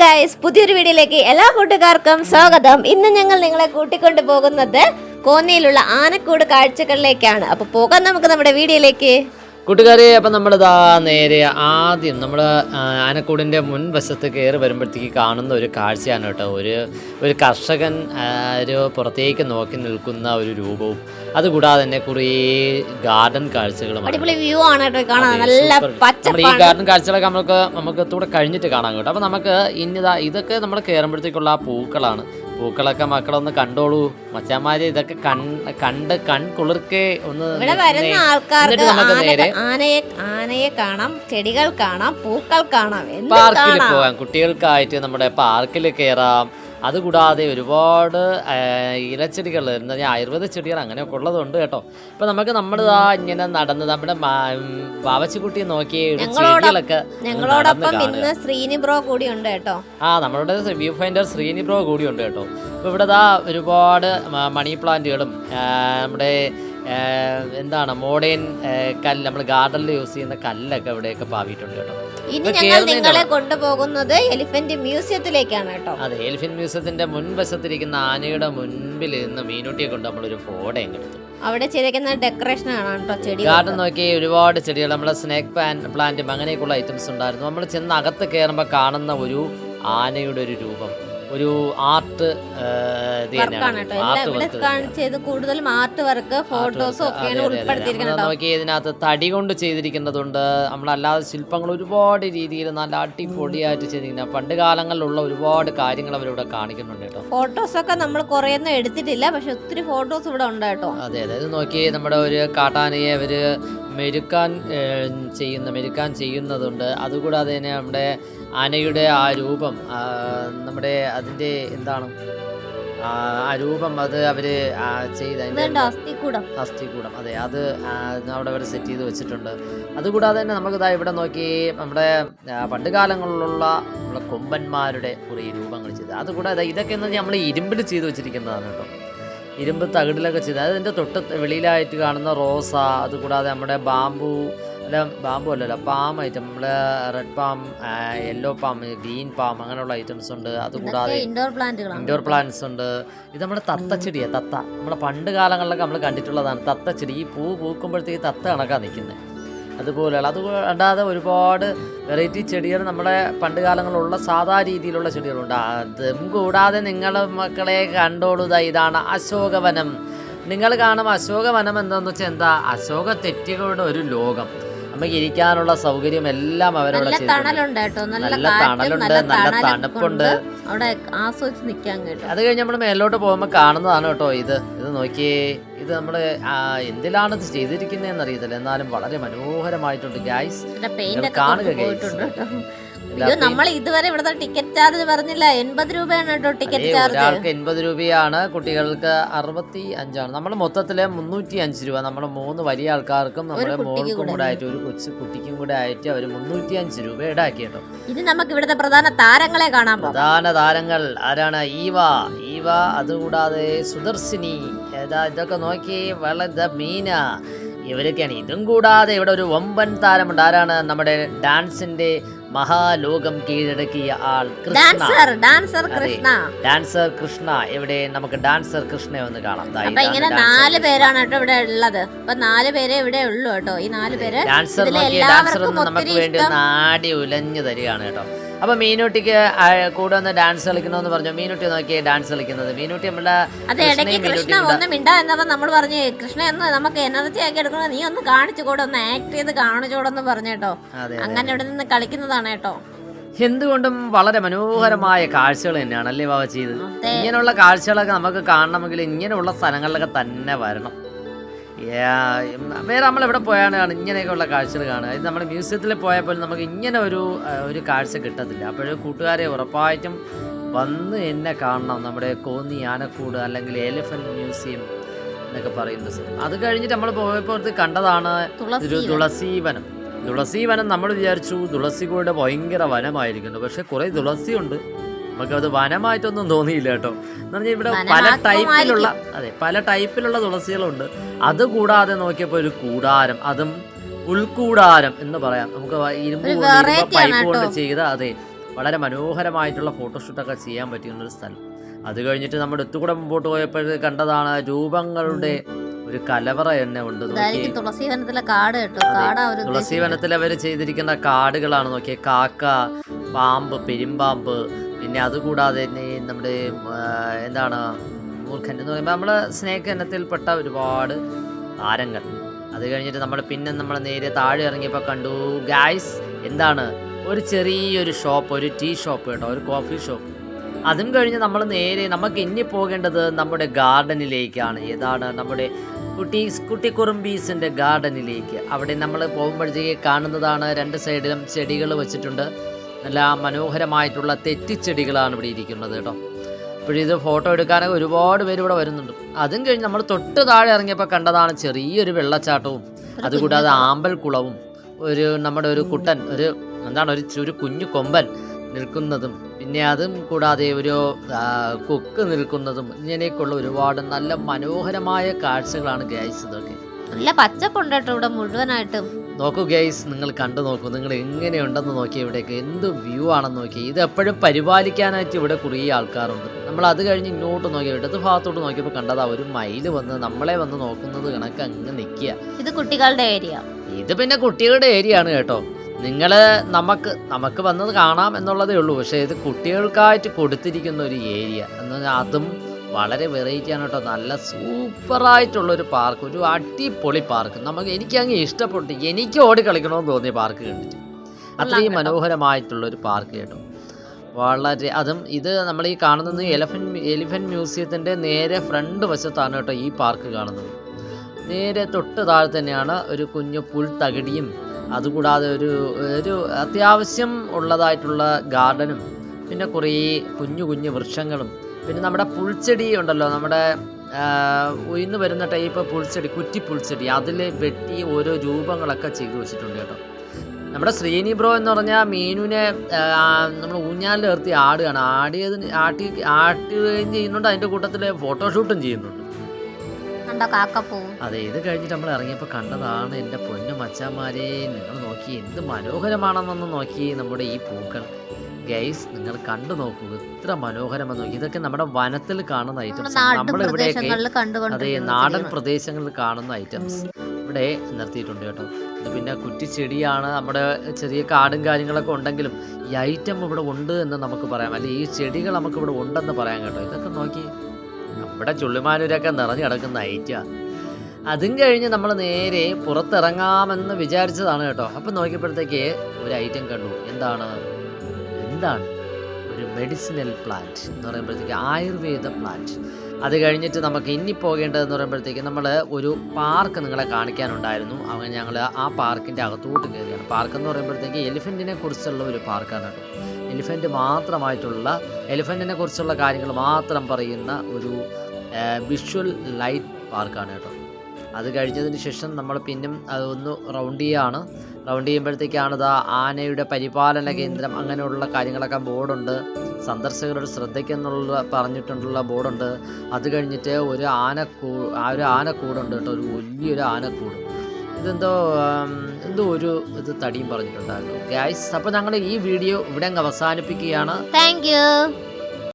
Guys പുതിയൊരു വീഡിയോയിലേക്ക് എല്ലാ കൂട്ടുകാർക്കും സ്വാഗതം. ഇന്ന് ഞങ്ങൾ നിങ്ങളെ കൂട്ടിക്കൊണ്ടു പോകുന്നത് കോന്നിയിലുള്ള ആനക്കൂട് കാഴ്ചകളിലേക്കാണ്. അപ്പോൾ പോകാം നമുക്ക് നമ്മുടെ വീഡിയോയിലേക്ക്. കൂട്ടുകാരെ അപ്പം നമ്മളിതാ നേരെ ആദ്യം നമ്മൾ ആനക്കൂടിന്റെ മുൻവശത്ത് കയറി വരുമ്പോഴത്തേക്ക് കാണുന്ന ഒരു കാഴ്ചയാണ് കേട്ടോ. ഒരു ഒരു കർഷകൻ ഒരു പുറത്തേക്ക് നോക്കി നിൽക്കുന്ന ഒരു രൂപവും അതുകൂടാതെ തന്നെ കുറേ ഗാർഡൻ കാഴ്ചകളും. ഈ ഗാർഡൻ കാഴ്ചകളൊക്കെ നമുക്ക് നമുക്ക് കൂടെ കഴിഞ്ഞിട്ട് കാണാൻ കേട്ടോ. അപ്പം നമുക്ക് ഇനിതാ ഇതൊക്കെ നമ്മൾ കയറുമ്പോഴത്തേക്കുള്ള ആ പൂക്കളാണ്. പൂക്കളൊക്കെ മക്കളൊന്ന് കണ്ടോളൂ. മച്ചാമാര് ഇതൊക്കെ കണ്ട് കൺ കുളിർക്കെ ഒന്ന് ഇവിടെ വരുന്ന. ആൾക്കാർക്ക് ആന ആനയെ ആനയെ കാണാം ചെടികൾ കാണാം പൂക്കൾ കാണാം എന്തും പാർക്കിൽ കാണാം. പോകാം കുട്ടികൾക്കായിട്ട് നമ്മുടെ പാർക്കിൽ കയറാം അതുകൂടാതെ ഒരുപാട് ഇലച്ചെടികൾ എന്താ പറയുക ആയുർവേദ ചെടികൾ അങ്ങനെയൊക്കെ ഉള്ളതുണ്ട് കേട്ടോ. ഇപ്പൊ നമുക്ക് നമ്മൾ ആ ഇങ്ങനെ നടന്ന് നമ്മുടെ ബാവച്ചിക്കുട്ടിയെ നോക്കി ഞങ്ങളോടൊപ്പം- ചെടികളൊക്കെ ഞങ്ങളോടൊപ്പം ഇന്ന് ശ്രീനി ബ്രോ കൂടി ഉണ്ട് കേട്ടോ. ആ നമ്മളുടെ വ്യൂ ഫൈൻഡർ ശ്രീനി ബ്രോ കൂടി ഉണ്ട് കേട്ടോ. അപ്പോൾ ഇവിടെ ദാ ഒരുപാട് മണി പ്ലാന്റുകളും നമ്മുടെ എന്താണ് മോഡേൺ കല്ല് നമ്മൾ ഗാർഡനിൽ യൂസ് ചെയ്യുന്ന കല്ലൊക്കെ ഇവിടെയൊക്കെ പാവിയിട്ടുണ്ട് കേട്ടോ. ഇനി ഞങ്ങൾ നിങ്ങളെ കൊണ്ടുപോകുന്നത് എലിഫന്റ് മ്യൂസിയത്തിലേക്കാണ് കേട്ടോ. അതെ എലിഫന്റ് മ്യൂസിയത്തിന്റെ മുൻവശത്തിരിക്കുന്ന ആനയുടെ മുൻപിൽ നിന്ന് മീനുട്ടിയെ കൊണ്ട് നമ്മളൊരു ഫോട്ടോ എടുത്തു. അവിടെ ചെയ്തേക്കുന്ന ഡെക്കറേഷൻ ആണ് കേട്ടോ ചെടി ഗാർഡൻ നോക്കി ഒരുപാട് ചെടികൾ നമ്മളെ സ്നേക്ക് പ്ലാന്റും അങ്ങനെയൊക്കെയുള്ള ഐറ്റംസ് ഉണ്ടായിരുന്നു. നമ്മൾ ചെന്ന് അകത്ത് കയറുമ്പോൾ കാണുന്ന ഒരു ആനയുടെ ഒരു രൂപം. ഒരു ആർട്ട് കൂടുതലും ആർട്ട് വർക്ക് ഫോട്ടോസും ഒക്കെയാണ് ഉൾപ്പെടുത്തിയിരിക്കുന്നത് കേട്ടോ. നോക്കി ഇതിനകത്ത് തടി കൊണ്ട് ചെയ്തിരിക്കുന്നതുണ്ട്. നമ്മളല്ലാതെ ശില്പങ്ങൾ ഒരുപാട് രീതിയിൽ നല്ല അടിപൊളിയായിട്ട് ചെയ്തിരിക്കുന്ന. പണ്ട് കാലങ്ങളിലുള്ള ഒരുപാട് കാര്യങ്ങൾ അവരിവിടെ കാണിക്കുന്നുണ്ട് കേട്ടോ. ഫോട്ടോസ് ഒക്കെ നമ്മൾ കുറേ ഒന്നും എടുത്തിട്ടില്ല പക്ഷെ ഒത്തിരി ഫോട്ടോസ് ഇവിടെ ഉണ്ട് കേട്ടോ. അതെ അതെ. ഇത് നോക്കി നമ്മുടെ ഒരു കാട്ടാനയെ അവർ മെരുക്കാൻ ചെയ്യുന്ന മെരുക്കാൻ ചെയ്യുന്നതുണ്ട്. അതുകൂടാതെ തന്നെ നമ്മുടെ ആനയുടെ ആ രൂപം നമ്മുടെ അതിന്റെ എന്താണ്? ആ രൂപം അത് അവർ ചെയ്ത അസ്ഥികൂടം അതെ അത് അവിടെ അവർ സെറ്റ് ചെയ്ത് വെച്ചിട്ടുണ്ട്. അതുകൂടാതെ തന്നെ നമുക്ക് ഇതാ ഇവിടെ നോക്കി നമ്മുടെ പണ്ട് കാലങ്ങളിലുള്ള നമ്മുടെ കൊമ്പന്മാരുടെ കുറേ രൂപങ്ങൾ ചെയ്ത്. അതുകൂടാതെ ഇതൊക്കെ എന്ന് നമ്മൾ ഇരുമ്പിൽ ചെയ്ത് വെച്ചിരിക്കുന്നതാണ് കേട്ടോ. ഇരുമ്പ് തകിടിലൊക്കെ ചെയ്ത്. അതായത് എന്റെ തൊട്ട് വെളിയിലായിട്ട് കാണുന്ന റോസ അതുകൂടാതെ നമ്മുടെ ബാമ്പു അല്ല ബാമ്പു അല്ലല്ലോ പാം ഐറ്റം നമ്മുടെ red palm yellow palm green palm അങ്ങനെയുള്ള ഐറ്റംസ് ഉണ്ട്. അതുകൂടാതെ ഇൻഡോർ പ്ലാന്റുകളാണ് ഇൻഡോർ പ്ലാന്റ്സ് ഉണ്ട്. ഇത് നമ്മുടെ തത്തച്ചെടിയാണ് തത്ത. നമ്മുടെ പണ്ട് കാലങ്ങളിലൊക്കെ നമ്മൾ കണ്ടിട്ടുള്ളതാണ് തത്തച്ചെടി ഈ പൂ പൂക്കുമ്പോഴത്തേക്ക് തത്ത കണക്കാണ് നിൽക്കുന്നത് അതുപോലെയുള്ള. അത് അല്ലാതെ ഒരുപാട് വെറൈറ്റി ചെടികൾ നമ്മുടെ പണ്ട് കാലങ്ങളിലുള്ള സാധാ രീതിയിലുള്ള ചെടികളുണ്ട്. അതും കൂടാതെ നിങ്ങൾ മക്കളെ കണ്ടോളൂ ദാ ഇതാണ് അശോകവനം. നിങ്ങൾ കാണും അശോകവനം എന്താണെന്ന് വെച്ചാൽ എന്താ? അശോക തെറ്റുകളുടെ ഒരു ലോകം. നമുക്ക് ഇരിക്കാനുള്ള സൗകര്യം എല്ലാം അവരോട് നല്ല തണലുണ്ട് നല്ല തണലുണ്ട് നല്ല തണുപ്പുണ്ട്. അവിടെ ആസ്വദിച്ച് നിൽക്കാൻ കേട്ടോ. അത് കഴിഞ്ഞ് നമ്മൾ മേലോട്ട് പോകുമ്പോൾ കാണുന്നതാണ് കേട്ടോ ഇത്. ഇത് നോക്കിയേ ഇത് നമ്മൾ എന്തിലാണ് ഇത് ചെയ്തിരിക്കുന്നതെന്ന് അറിയത്തില്ല. എന്നാലും വളരെ മനോഹരമായിട്ടുണ്ട് ഗായ്സ് കാണുക കൊണ്ട് അയ്യോ നമ്മൾ ഇതുവരെ ഇവിടുത്തെ ടിക്കറ്റ് ചാർജ് പറഞ്ഞില്ല. എൺപത് രൂപയാണ് കേട്ടോ ടിക്കറ്റ് ചാർജ് ഒരാൾക്ക് എൺപത് രൂപയാണ് കുട്ടികൾക്ക് അറുപത്തി അഞ്ചാണ് നമ്മൾ മൊത്തത്തിൽ മുന്നൂറ്റി അഞ്ച് രൂപ. നമ്മൾ മൂന്ന് വലിയ ആൾക്കാർക്കും നമ്മുടെ മോൾക്കും കൂടെ. കൂടെ ആയിട്ട് ഒരു കൊച്ചു കുട്ടിക്കും കൂടെ ആയിട്ട് അവർ മുന്നൂറ്റി അഞ്ച് രൂപ ഈടാക്കി കേട്ടോ ഇനി നമുക്ക് ഇവിടുത്തെ പ്രധാന താരങ്ങളെ കാണാം പ്രധാന താരങ്ങൾ ആരാണ്? ഈവ. ഈവ അതുകൂടാതെ സുദർശിനി. ഏതാ ഇതൊക്കെ നോക്കി വളരെ മീന. ഇവരൊക്കെയാണ്. ഇതും കൂടാതെ ഇവിടെ ഒരു വമ്പൻ താരമുണ്ട്. ആരാണ്? നമ്മുടെ ഡാൻസിന്റെ മഹാലോകം കീഴടക്കിയ ആൾ Krishna. Dancer dancer Krishna. Dancer Krishna. ഇവിടെ നമുക്ക് ഡാൻസർ കൃഷ്ണ ഒന്ന് കാണാം. അപ്പൊ ഇങ്ങനെ നാല്. പേരാണ് കേട്ടോ ഇവിടെ ഉള്ളത്. അപ്പൊ നാല് പേരെ ഇവിടെ ഉള്ളു കേട്ടോ. ഈ നാല് പേര് ഡാൻസർ ഡാൻസർ നമുക്ക് വേണ്ടി നാടി ഒന്ന് ആടി ഉലഞ്ഞു തരികയാണ് കേട്ടോ. അപ്പൊ മീനൂട്ടിക്ക് കൂടെ ഒന്ന് ഡാൻസ് കളിക്കണമെന്ന് പറഞ്ഞു. മീനൂട്ടി നോക്കിയേ ഡാൻസ് കളിക്കുന്നത്. മീനൂട്ടി നമ്മുടെ അത് ഇടയ്ക്ക് കൃഷ്ണ ഒന്ന് മിണ്ടാ എന്നപ്പോ നമ്മൾ പറഞ്ഞു കൃഷ്ണ ഒന്ന് നമുക്ക് എനർജി ആക്കി എടുക്കണം. നീ ഒന്ന് കാണിച്ചു കൂടെ ഒന്ന് ആക്ട് ചെയ്ത് കാണിച്ചു കൂടെ ഒന്ന് പറഞ്ഞു കേട്ടോ. അങ്ങനെ ഇവിടെ നിന്ന് കളിക്കുന്നതാണ് കേട്ടോ. എന്തുകൊണ്ടും വളരെ മനോഹരമായ കാഴ്ചകൾ തന്നെയാണ് അല്ലേ ബാബ ചെയ്ത് ഇങ്ങനെയുള്ള കാഴ്ചകളൊക്കെ നമുക്ക് കാണണമെങ്കിൽ ഇങ്ങനെയുള്ള സ്ഥലങ്ങളിലൊക്കെ തന്നെ വരണം. വേറെ നമ്മൾ എവിടെ പോയാണ് ഇങ്ങനെയൊക്കെയുള്ള കാഴ്ചകൾ കാണുക. ഇത് നമ്മൾ മ്യൂസിയത്തിൽ പോയാൽ പോലും നമുക്ക് ഇങ്ങനെ ഒരു ഒരു കാഴ്ച കിട്ടത്തില്ല. അപ്പോഴും കൂട്ടുകാരെ ഉറപ്പായിട്ടും വന്ന് എന്നെ കാണണം. നമ്മുടെ കോന്നി ആനക്കൂട് അല്ലെങ്കിൽ എലിഫന്റ് മ്യൂസിയം എന്നൊക്കെ പറയുന്നത് അത് കഴിഞ്ഞിട്ട് നമ്മൾ പോയപ്പോൾ കണ്ടതാണ് ഒരു തുളസി വനം നമ്മൾ വിചാരിച്ചു. തുളസിക്കൂടെ ഭയങ്കര വനമായിരിക്കുന്നു. പക്ഷെ കുറെ തുളസിയുണ്ട്. അത് വനമായിട്ടൊന്നും തോന്നിയില്ല കേട്ടോ. എന്ന് പറഞ്ഞാൽ ഇവിടെ പല. ടൈപ്പിലുള്ള അതെ പല ടൈപ്പിലുള്ള തുളസികളുണ്ട്. അത് കൂടാതെ നോക്കിയപ്പോൾ ഒരു കൂടാരം. അതും ഉൾക്കൂടാരം എന്ന് പറയാം. നമുക്ക് ഇരുമ്പ് പൈപ്പ് കൊണ്ട് ചെയ്ത അതെ വളരെ മനോഹരമായിട്ടുള്ള ഫോട്ടോഷൂട്ടൊക്കെ ചെയ്യാൻ പറ്റുന്ന ഒരു സ്ഥലം. അത് കഴിഞ്ഞിട്ട് നമ്മുടെ ഒത്തുകൂടെ മുമ്പോട്ട് പോയപ്പോൾ കണ്ടതാണ് രൂപങ്ങളുടെ ഒരു കലവറ എണ്ണ ഉണ്ട് തുളസി വനത്തിലെ കാട് കേട്ടോ. അവർ വനത്തിൽ അവർ ചെയ്തിരിക്കുന്ന കാടുകളാണ് നോക്കിയത് കാക്ക പാമ്പ് പെരുമ്പാമ്പ് പിന്നെ അതുകൂടാതെ തന്നെ നമ്മുടെ എന്താണ് മൂർഖൻ എന്ന് പറയുമ്പോൾ നമ്മൾ സ്നേക്ക് ഇനത്തിൽപ്പെട്ട ഒരുപാട് താരങ്ങൾ. അത് കഴിഞ്ഞിട്ട് നമ്മൾ പിന്നെ നമ്മൾ നേരെ താഴെ ഇറങ്ങിയപ്പോൾ കണ്ടു ഗായ്സ് എന്താണ്? ഒരു ചെറിയൊരു ഷോപ്പ് ഒരു ടീ ഷോപ്പ് കേട്ടോ ഒരു കോഫി ഷോപ്പ് അതും കഴിഞ്ഞ് നമ്മൾ നേരെ നമുക്ക് ഇനി പോകേണ്ടത് നമ്മുടെ ഗാർഡനിലേക്കാണ്. ഏതാണ്? നമ്മുടെ കുട്ടി കുട്ടിക്കുറുമ്പീസിന്റെ ഗാർഡനിലേക്ക്. അവിടെ നമ്മൾ പോകുമ്പോഴത്തേക്ക് കാണുന്നതാണ് രണ്ട് സൈഡിലും ചെടികൾ വെച്ചിട്ടുണ്ട്. നല്ല മനോഹരമായിട്ടുള്ള തെറ്റിച്ചെടികളാണ് ഇവിടെ ഇരിക്കുന്നത് കേട്ടോ. ഇപ്പോഴിത് ഫോട്ടോ എടുക്കാനൊക്കെ ഒരുപാട് പേര് ഇവിടെ വരുന്നുണ്ട്. അതും കഴിഞ്ഞ് നമ്മൾ തൊട്ട് താഴെ ഇറങ്ങിയപ്പോൾ കണ്ടതാണ് ചെറിയൊരു വെള്ളച്ചാട്ടവും അതുകൂടാതെ ആമ്പൽ കുളവും ഒരു നമ്മുടെ ഒരു കുട്ടൻ ഒരു എന്താണ് ഒരു ഒരു കുഞ്ഞു കൊമ്പൻ നിൽക്കുന്നതും പിന്നെ അതും കൂടാതെ ഒരു കുക്ക് നിൽക്കുന്നതും ഇങ്ങനെയൊക്കെയുള്ള ഒരുപാട് നല്ല മനോഹരമായ കാഴ്ചകളാണ് ഗൈസ് ഇതൊക്കെ. നല്ല പച്ചപ്പുണ്ട് കേട്ടോ ഇവിടെ മുഴുവനായിട്ടും. നോക്കൂ ഗൈസ് നിങ്ങൾ കണ്ടു നോക്കൂ നിങ്ങൾ എങ്ങനെയുണ്ടെന്ന് നോക്കി ഇവിടേക്ക് എന്ത് വ്യൂ ആണെന്ന് നോക്കി ഇത് എപ്പോഴും പരിപാലിക്കാനായിട്ട് ഇവിടെ കുറേ ആൾക്കാരുണ്ട്. നമ്മൾ അത് കഴിഞ്ഞ് ഇങ്ങോട്ട് നോക്കി ഇടത് ഭാഗത്തോട്ട് നോക്കിയപ്പോൾ കണ്ടതാ ഒരു മയിൽ വന്ന് നമ്മളെ വന്ന് നോക്കുന്നത് കണക്ക് അങ്ങ് നിൽക്കുക ഇത് കുട്ടികളുടെ ഏരിയ ഇത് പിന്നെ കുട്ടികളുടെ ഏരിയ ആണ് കേട്ടോ. നിങ്ങൾ നമുക്ക് നമുക്ക് വന്നത് കാണാം എന്നുള്ളതേ ഉള്ളൂ. പക്ഷേ ഇത് കുട്ടികൾക്കായിട്ട് കൊടുത്തിരിക്കുന്ന ഒരു ഏരിയ എന്ന് പറഞ്ഞാൽ അതും വളരെ വെറൈറ്റി ആണ് കേട്ടോ. നല്ല സൂപ്പറായിട്ടുള്ളൊരു പാർക്ക് ഒരു അടിപൊളി പാർക്ക് നമുക്ക് എനിക്ക് അങ്ങ് ഇഷ്ടപ്പെട്ടു. എനിക്ക് ഓടി കളിക്കണമെന്ന് തോന്നിയ പാർക്ക് കണ്ടിട്ട്. അത്രയും മനോഹരമായിട്ടുള്ളൊരു പാർക്ക് കേട്ടോ. വളരെ അതും ഇത് നമ്മൾ ഈ കാണുന്നത് എലഫന്റ് എലിഫന്റ് മ്യൂസിയത്തിന്റെ നേരെ ഫ്രണ്ട് വശത്താണ് കേട്ടോ ഈ പാർക്ക് കാണുന്നത്. നേരെ തൊട്ട് താഴെ തന്നെയാണ് ഒരു കുഞ്ഞു പുൽ പുൽത്തകിടിയും അതുകൂടാതെ ഒരു ഒരു അത്യാവശ്യം ഉള്ളതായിട്ടുള്ള ഗാർഡനും പിന്നെ കുറേ കുഞ്ഞു കുഞ്ഞു വൃക്ഷങ്ങളും പിന്നെ നമ്മുടെ പുൽച്ചെടി ഉണ്ടല്ലോ നമ്മുടെ ഇന്ന് വരുന്ന ടൈപ്പ് പുൽച്ചെടി കുറ്റി പുൽച്ചെടി അതിൽ വെട്ടി ഓരോ രൂപങ്ങളൊക്കെ ചെയ്തു വെച്ചിട്ടുണ്ട് കേട്ടോ. നമ്മുടെ ശ്രീനി ബ്രോ എന്ന് പറഞ്ഞാൽ മീനുവിനെ നമ്മൾ ഊഞ്ഞാലിൽ നിർത്തി ആടുകയാണ്. ആടിയതിന് ആട്ടി ആട്ടുകയും ചെയ്യുന്നുണ്ട് അതിന്റെ കൂട്ടത്തിൽ ഫോട്ടോഷൂട്ടും ചെയ്യുന്നുണ്ട്. കണ്ടോ കാക്കപ്പൂ അതെ ഇത് കഴിഞ്ഞിട്ട് നമ്മൾ ഇറങ്ങിയപ്പോൾ കണ്ടതാണ് എന്റെ പൊന്നു മച്ചാന്മാരെ നിങ്ങൾ നോക്കി എന്ത് മനോഹരമാണെന്നൊന്ന് നോക്കി നമ്മുടെ ഈ പൂക്കൾ. ഗൈസ് നിങ്ങൾ കണ്ടു നോക്കൂ എത്ര മനോഹരമെന്ന് നോക്കി. ഇതൊക്കെ നമ്മുടെ വനത്തിൽ കാണുന്ന ഐറ്റംസ് നമ്മളിവിടെ നമ്മൾ ഇവിടെയൊക്കെ അതെ നാടൻ പ്രദേശങ്ങളിൽ കാണുന്ന ഐറ്റംസ് ഇവിടെ നിർത്തിയിട്ടുണ്ട് കേട്ടോ. ഇത് പിന്നെ കുറ്റിച്ചെടിയാണ് നമ്മുടെ ചെറിയ കാടും കാര്യങ്ങളൊക്കെ ഉണ്ടെങ്കിലും ഈ ഐറ്റം ഇവിടെ ഉണ്ട് എന്ന് നമുക്ക് പറയാം. അല്ലെ ഈ ചെടികൾ നമുക്ക് ഇവിടെ ഉണ്ടെന്ന് പറയാം കേട്ടോ. ഇതൊക്കെ നോക്കി. നമ്മുടെ ചുള്ളിമാനൂരൊക്കെ നിറഞ്ഞു കിടക്കുന്ന ഐറ്റാ. അതും കഴിഞ്ഞ് നമ്മൾ നേരെ പുറത്തിറങ്ങാമെന്ന് വിചാരിച്ചതാണ് കേട്ടോ. അപ്പം നോക്കിയപ്പോഴത്തേക്ക് ഒരു ഐറ്റം കണ്ടു. എന്താണ്? എന്താണ്? ഒരു മെഡിസിനൽ പ്ലാന്റ് എന്ന് പറയുമ്പോഴത്തേക്ക് ആയുർവേദ പ്ലാന്റ് അത് കഴിഞ്ഞിട്ട് നമുക്ക് ഇനി പോകേണ്ടതെന്ന് പറയുമ്പോഴത്തേക്ക് നമ്മൾ ഒരു പാർക്ക് നിങ്ങളെ കാണിക്കാനുണ്ടായിരുന്നു. അങ്ങനെ ഞങ്ങൾ ആ പാർക്കിന്റെ അകത്തോട്ട് കയറിയാണ്. പാർക്ക് എന്ന് പറയുമ്പോഴത്തേക്ക് എലിഫന്റിനെ കുറിച്ചുള്ള ഒരു പാർക്കാണ് കേട്ടോ. എലിഫന്റ് മാത്രമായിട്ടുള്ള എലിഫന്റിനെ കുറിച്ചുള്ള കാര്യങ്ങൾ മാത്രം പറയുന്ന ഒരു വിഷ്വൽ ലൈറ്റ് പാർക്കാണ് കേട്ടോ. അത് കഴിഞ്ഞതിന് ശേഷം നമ്മൾ പിന്നും അതൊന്ന് റൗണ്ട് ചെയ്യാണ്. റൗണ്ട് ചെയ്യുമ്പോഴത്തേക്കാണ് ഇതാ ആനയുടെ പരിപാലന കേന്ദ്രം അങ്ങനെയുള്ള കാര്യങ്ങളൊക്കെ ബോർഡുണ്ട്. സന്ദർശകരുടെ ശ്രദ്ധയ്ക്കെന്നുള്ള പറഞ്ഞിട്ടുള്ള ബോർഡുണ്ട്. അത് കഴിഞ്ഞിട്ട് ഒരു ആനക്കൂ ആ ഒരു ആനക്കൂടുണ്ട് കേട്ടോ. ഒരു വലിയൊരു ആനക്കൂട്. ഇതെന്തോ എന്തോ ഒരു ഇത് തടിയും പറഞ്ഞിട്ടുണ്ടായിരുന്നു. ഗായ്സ് അപ്പോൾ ഞങ്ങൾ ഈ വീഡിയോ ഇവിടെ അങ്ങ് അവസാനിപ്പിക്കുകയാണ്. താങ്ക്